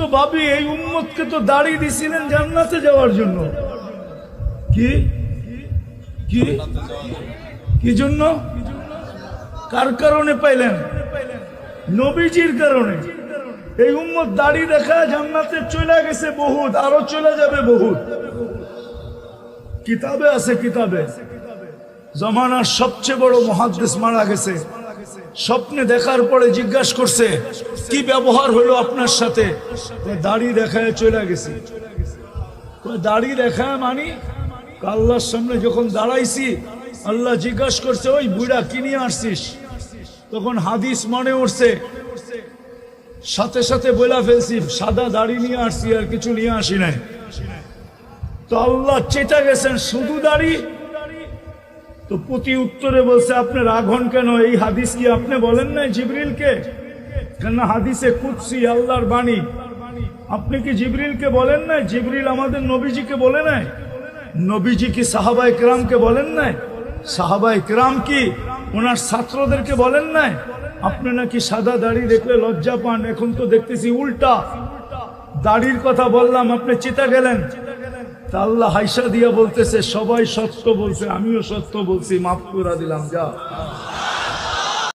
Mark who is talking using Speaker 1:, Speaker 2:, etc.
Speaker 1: তো ভাবি, এই উম্মতকে তো দাড়ি দিছিলেন জান্নাতে যাওয়ার জন্য। কি? কি? কি জন্য? কার কারণে পাইলেন? নবীজির কারণে। এই উম্মত দাড়ি দেখা জান্নাতে চলে গেছে বহুত, আরও চলে যাবে বহুত। কিতাবে আছে, কিতাবে। জমানার সবচেয়ে বড় মহাদ্দেশ মারা গেছে। স্বপ্নে দেখার পরে জিজ্ঞাসা করছে, কি ব্যবহার হলো আপনার সাথে? দাড়ি দেখায় চলে গেছি। দাড়ি দেখায় মানি? আল্লাহর সামনে যখন দাঁড়াইছি, আল্লাহ জিজ্ঞাসা করছে, ওই বুড়া কি নিয়ে আসছিস? তখন হাদিস মনে উঠছে, সাথে সাথে বইলা ফেলছি, সাদা দাড়ি নিয়ে আসছি আর কিছু নিয়ে আসি নাই। তো আল্লাহ চেটা গেছেন, শুধু দাড়ি তো প্রতি উত্তরে বলছে আপনি রাঘন কেন? এই হাদিস কি আপনি বলেন নাই জিবরিলকে? কেন হাদিসে কুৎসি আল্লাহর বাণী। আপনি কি জিবরিলকে বলেন নাই? জিবরিল আমাদের নবীজিকে বলে নাই? নবীজি কি সাহাবাই ক্রামকে বলেন নাই? সাহাবাই ক্রাম কি ওনার ছাত্রদেরকে বলেন নাই? আপনি নাকি সাদা দাড়ি দেখলে লজ্জা পান? এখন তো দেখতেছি উল্টা। দাড়ির কথা বললাম, আপনি চিতা গেলেন। তা আল্লাহ হাইসা দিয়া বলতেছে, সবাই সত্য বলছে, আমিও সত্য বলছি, মাফ করে দিলাম, যা।